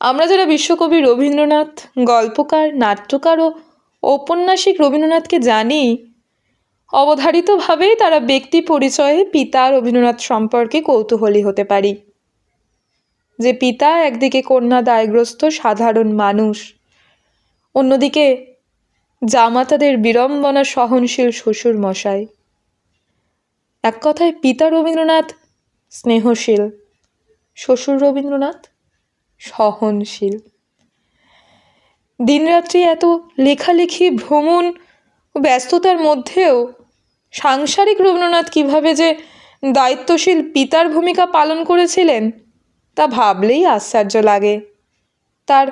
আমরা যারা বিশ্বকবি রবীন্দ্রনাথ, গল্পকার, নাট্যকার ও ঔপন্যাসিক রবীন্দ্রনাথকে জানি, অবধারিতভাবেই তারা ব্যক্তি পরিচয়ে পিতা রবীন্দ্রনাথ সম্পর্কে কৌতূহলী হতে পারি। যে পিতা একদিকে কন্যা দায়গ্রস্ত, সাধারণ মানুষ, অন্যদিকে জামাতাদের বিড়ম্বনা সহনশীল শ্বশুর মশাই। এক কথায়, পিতা রবীন্দ্রনাথ স্নেহশীল, শ্বশুর রবীন্দ্রনাথ সহনশীল। দিনরাত্রি এত লেখালেখি, ভ্রমণ ও ব্যস্ততার মধ্যেও সাংসারিক রবীন্দ্রনাথ কীভাবে যে দায়িত্বশীল পিতার ভূমিকা পালন করেছিলেন, তা ভাবলেই আশ্চর্য লাগে। তার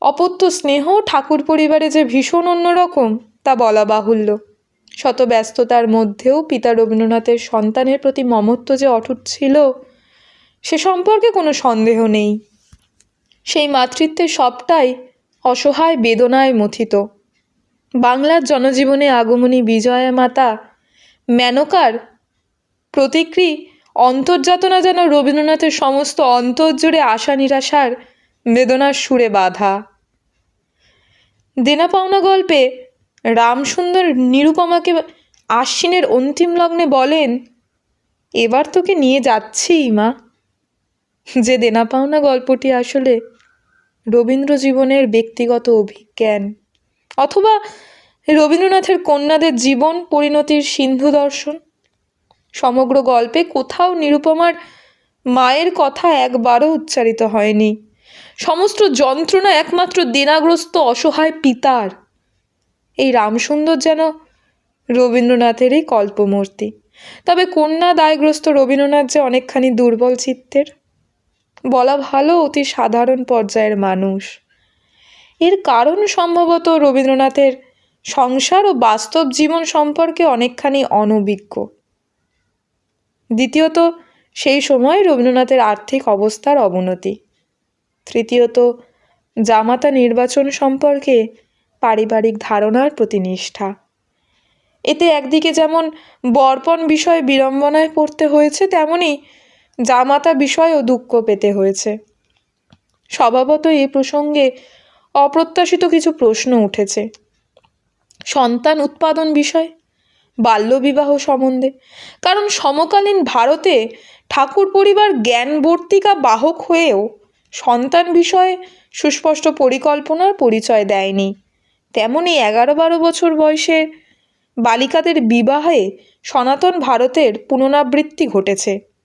অপত্য স্নেহ ঠাকুর পরিবারে যে ভীষণ অন্যরকম, তা বলা বাহুল্য। শত ব্যস্ততার মধ্যেও পিতা রবীন্দ্রনাথের সন্তানের প্রতি মমত্ব যে অটুট ছিল, সে সম্পর্কে কোনো সন্দেহ নেই। সেই মাতৃত্বের সবটাই অসহায় বেদনায় মথিত। বাংলার জনজীবনে আগমনী বিজয়া মাতা মেনকার প্রতিক্রি অন্তর্যাতনা যেন রবীন্দ্রনাথের সমস্ত অন্তর জুড়ে আশা নিরাশার বেদনার সুরে বাধা। দেনা পাওনা গল্পে রামসুন্দর নিরুপমাকে আশ্বিনের অন্তিম লগ্নে বলেন, এবার তোকে নিয়ে যাচ্ছি মা। যে দেনা পাওনা গল্পটি আসলে রবীন্দ্র জীবনের ব্যক্তিগত অভিজ্ঞান অথবা রবীন্দ্রনাথের কন্যাদের জীবন পরিণতির সিন্ধু দর্শন। সমগ্র গল্পে কোথাও নিরুপমার মায়ের কথা একবারও উচ্চারিত হয়নি। সমস্ত যন্ত্রণা একমাত্র দেনাগ্রস্ত অসহায় পিতার। এই রামসুন্দর যেন রবীন্দ্রনাথেরই কল্পমূর্তি। তবে কন্যা দায়গ্রস্ত রবীন্দ্রনাথ যে অনেকখানি দুর্বল চিত্তের। বলা ভালো অতি সাধারণ পর্যায়ের মানুষ। এর কারণ সম্ভবত রবীন্দ্রনাথের সংসার ও বাস্তব জীবন সম্পর্কে অনেকখানি অনভিজ্ঞ। দ্বিতীয়ত, সেই সময় রবীন্দ্রনাথের আর্থিক অবস্থার অবনতি। তৃতীয়ত, জামাতা নির্বাচন সম্পর্কে পারিবারিক ধারণার প্রতি নিষ্ঠা এতে একদিকে যেমন বর্পণ বিষয়ে বিড়ম্বনায় পড়তে হয়েছে, তেমনি জামাতা বিষয়েও দুঃখ পেতে হয়েছে। স্বভাবত এই প্রসঙ্গে অপ্রত্যাশিত কিছু প্রশ্ন উঠেছে। সন্তান উৎপাদন বিষয়, বাল্যবিবাহ সম্বন্ধে। কারণ সমকালীন ভারতে ঠাকুর পরিবার জ্ঞানবর্তিকা বাহক হয়েও সন্তান বিষয়ে সুস্পষ্ট পরিকল্পনার পরিচয় দেয়নি। তেমনি এগারো বারো বছর বয়সের বালিকাদের বিবাহে সনাতন ভারতের পুনরাবৃত্তি ঘটেছে।